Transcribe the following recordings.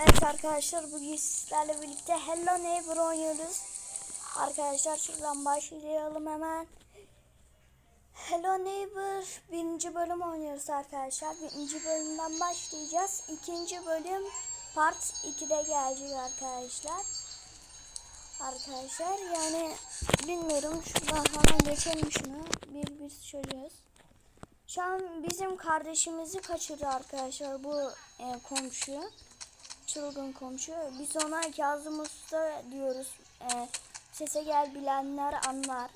Evet arkadaşlar bugün sizlerle birlikte Hello Neighbor oynuyoruz. Arkadaşlar şuradan başlayalım hemen. Hello Neighbor birinci bölüm oynuyoruz arkadaşlar. Birinci bölümden başlayacağız. İkinci bölüm part 2'de gelecek arkadaşlar. Arkadaşlar yani bilmiyorum şuradan hemen geçelim şunu. Bir bir söylüyoruz. Şu an bizim kardeşimizi kaçırdı arkadaşlar bu e, komşu. Çılgın komşu. Biz ona Kazım Usta diyoruz. E, sese gel bilenler anlar.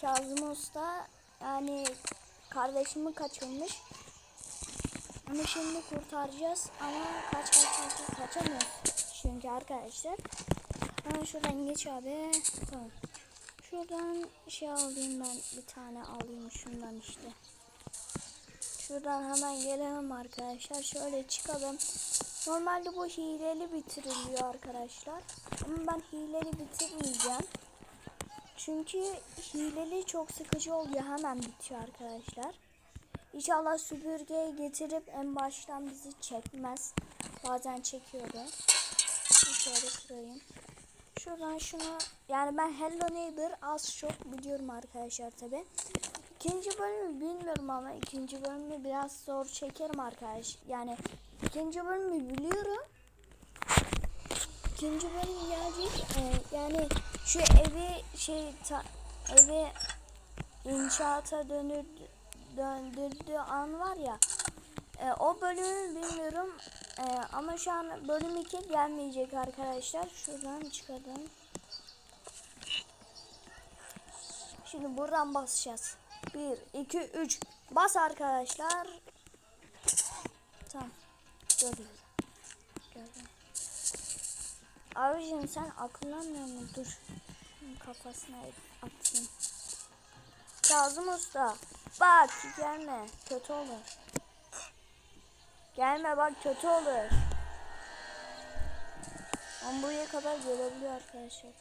Kazım Usta yani kardeşimi kaçırmış. Onu şimdi kurtaracağız ama kaç kaç kaç kaçamıyoruz. Çünkü arkadaşlar. Hemen şuradan geç abi. Tamam. Şuradan şey alayım ben bir tane alayım şundan işte. Şuradan hemen gelelim arkadaşlar. Şöyle çıkalım. Normalde bu hileli bitiriliyor arkadaşlar. Ama ben hileli bitirmeyeceğim. Çünkü hileli çok sıkıcı oluyor. Hemen bitiyor arkadaşlar. İnşallah süpürgeyi getirip en baştan bizi çekmez. Bazen çekiyordu. Şöyle kırayım. Şuradan şunu yani ben Hello Neighbor az çok biliyorum arkadaşlar tabi. İkinci bölümü bilmiyorum ama ikinci bölümü biraz zor çekerim arkadaş. Yani ikinci bölümü biliyorum. İkinci bölüm gelecek. Ee, yani şu evi şey ta, evi inşaata dönür döndürdüğü an var ya. E, o bölümü bilmiyorum. E, ama şu an bölüm 2 gelmeyecek arkadaşlar. Şuradan çıkalım. Şimdi buradan basacağız. 1, 2, 3. Bas arkadaşlar. Gördüm. Gördüm. Abicim sen akıllanmıyor musun? Dur. Şunun kafasına atayım. Kazım Usta. Bak gelme. Kötü olur. Gelme bak kötü olur. Ben buraya kadar gelebiliyor arkadaşlar.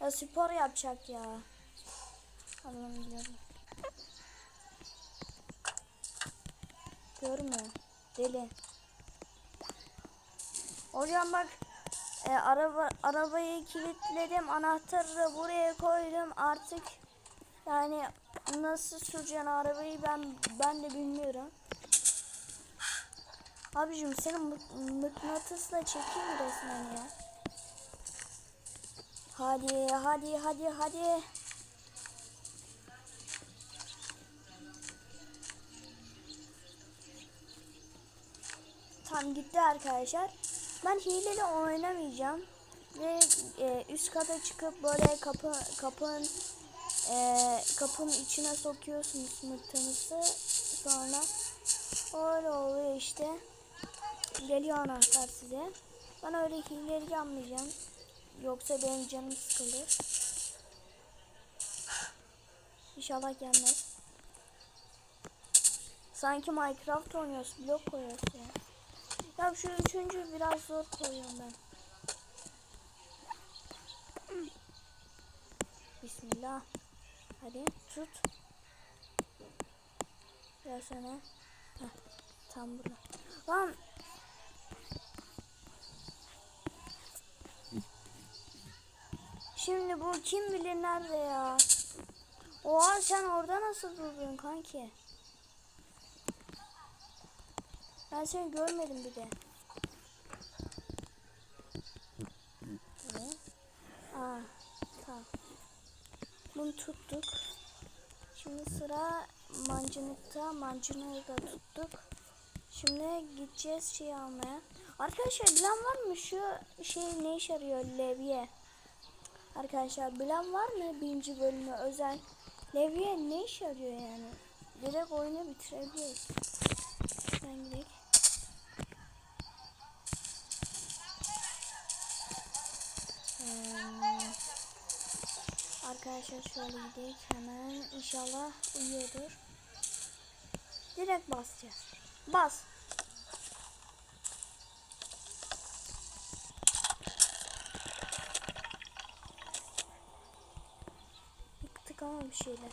Ya spor yapacak ya. Allah'ım biliyorum. Görmüyor. Deli. Hocam bak e, araba arabayı kilitledim. Anahtarı da buraya koydum. Artık yani nasıl süreceğin arabayı ben ben de bilmiyorum. Abicim seni mık- mıknatısla çekeyim resmen ya. Hadi hadi hadi hadi. Tam gitti arkadaşlar. Ben hileli oynamayacağım. Ve e, üst kata çıkıp böyle kapı kapının e, kapının içine sokuyorsunuz mıknatısı. Sonra öyle oluyor işte. Geliyor anahtar size. Ben öyle hileli yapmayacağım. Yoksa benim canım sıkılır. İnşallah gelmez. Sanki Minecraft oynuyoruz. Blok koyuyoruz ya. Ya şu üçüncü biraz zor koyuyorum ben. Bismillah. Hadi tut. Biraz sana. Tam burada. Lan Şimdi bu kim bilir nerede ya? Oha sen orada nasıl durdun kanki? Ben seni görmedim bir de. Evet. Aa, tamam. Bunu tuttuk. Şimdi sıra mancınıkta. Mancınığı da tuttuk. Şimdi gideceğiz şey almaya. Arkadaşlar bilen var mı şu şey ne işe yarıyor levye? Arkadaşlar bilen var mı birinci bölümü özel? Levye ne işe yarıyor yani? Direkt oyunu bitirebiliriz. Ben gidelim. Arkadaşlar şöyle gidelim hemen. İnşallah uyuyordur. Direkt basacağız. Bas. Yıktık ama bir şeyler.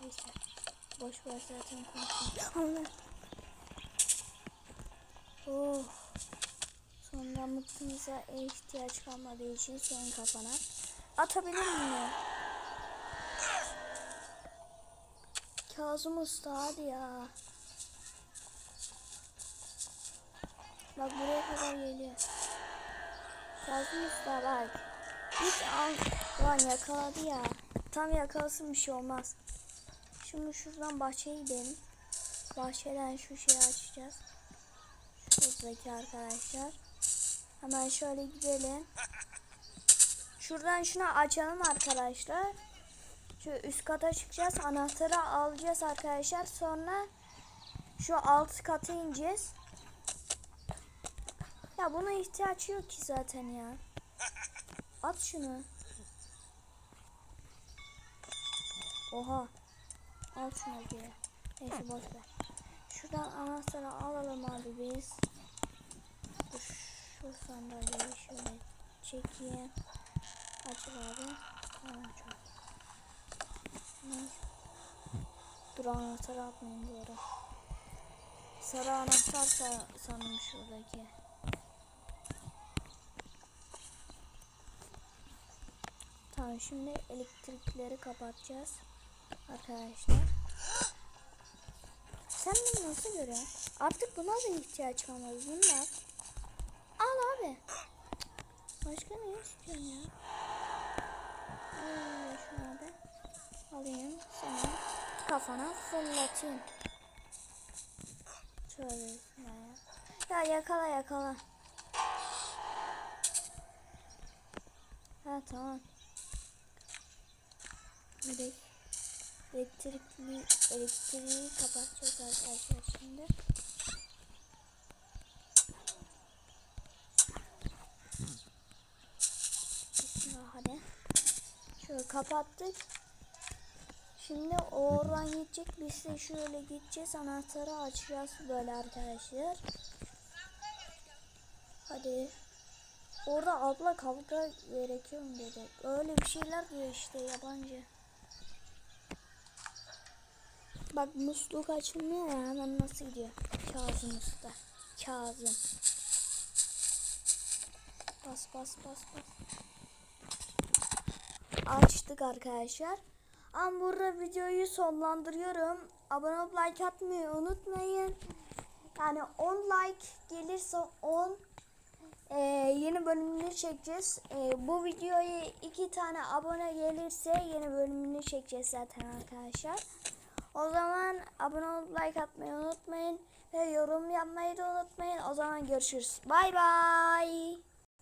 Neyse. Boş ver zaten. Allah. Oh. Sonunda Dinamıtımıza ihtiyaç kalmadığı için senin kafana. Atabilir miyim? Kazım Usta hadi ya. Bak buraya kadar geliyor. Kazım Usta bak. Git al. Lan yakaladı ya. Tam yakalasın bir şey olmaz. Şimdi şuradan bahçeye gidelim. Bahçeden şu şeyi açacağız. Şuradaki arkadaşlar. Hemen şöyle gidelim. Şuradan şunu açalım arkadaşlar. Şu üst kata çıkacağız. Anahtarı alacağız arkadaşlar. Sonra şu alt kata ineceğiz. Ya buna ihtiyaç yok ki zaten ya. At şunu. Oha. Al şunu diye. Neyse boş ver. Şuradan anahtarı alalım abi biz. Dur, şu sandalyeyi şöyle çekeyim. Açıl abi. Tamam çok. Dur anahtarı atmayayım doğru. Sarı anahtar sa sanırım şuradaki. Tamam şimdi elektrikleri kapatacağız. Arkadaşlar. Sen bunu nasıl görüyorsun? Artık buna da ihtiyaç kalmadı. Bunlar. Abi. Başka ne istiyorsun ya? Al şunu da. Alayım seni. Kafana fırlatayım. Şöyle ya. Ya yakala yakala. Ha tamam. Direkt elektrikli elektriği kapatacağız arkadaşlar şimdi. Bismillah hadi. Şöyle kapattık. Şimdi oradan gidecek. Biz de şöyle gideceğiz. Anahtarı açacağız böyle arkadaşlar. Hadi. Orada abla kavga gerekiyor dedi. Öyle bir şeyler diyor işte yabancı. Bak musluk açılmıyor ya hemen nasıl gidiyor. Kazım usta. Kazım. Bas bas bas bas. Açtık arkadaşlar. Ama burada videoyu sonlandırıyorum. Abone olup like atmayı unutmayın. Yani 10 like gelirse 10 ee, yeni bölümünü çekeceğiz. Ee, bu videoya iki tane abone gelirse yeni bölümünü çekeceğiz zaten arkadaşlar. O zaman abone olup like atmayı unutmayın. Ve yorum yapmayı da unutmayın. O zaman görüşürüz. Bay bay.